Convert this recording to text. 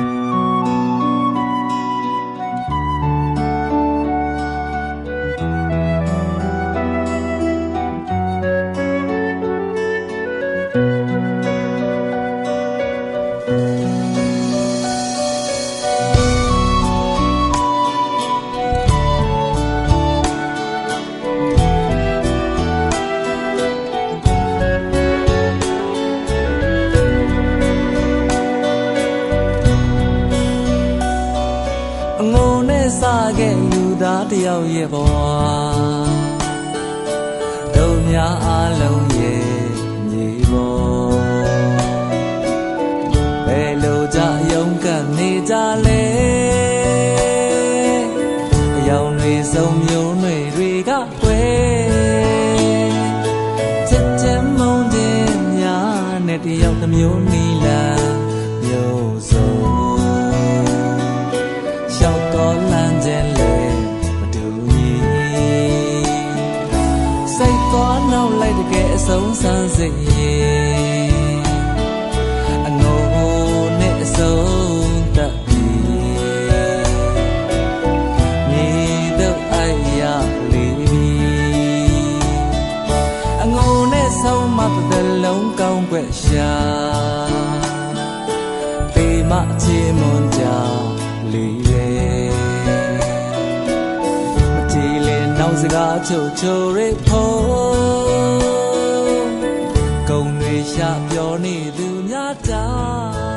အ ခဲ့လူသားတယောက်ရဲ့ဘဝတို့များအားလုံးရဲ့ညီပေါ်ဘယ်လိုကြယုံကပ်နေကြလဲအယောင်တွေစုံမျိုးတွေတွေကွယ်ချစ်ချင်မုန်းတဲ့များနဲ့တယောက်တစ်မျိုးနီလာမျိုးစုံ ဆုံးဆန်းစိတ်ရဲ့အငိုနဲ့အဆုံးတတ်ပြီမြေတော့အိုက်ရလေးပြီအငိုနဲ့ဆုံးမတဲ့လုံးကောင်းွက်ရှာပေမချေမွန်ကြလေးပဲမတီးလေနောက်စကားချိုချိုရိဖို့ဂုံတွေ ရှာပြောနေသူများတာ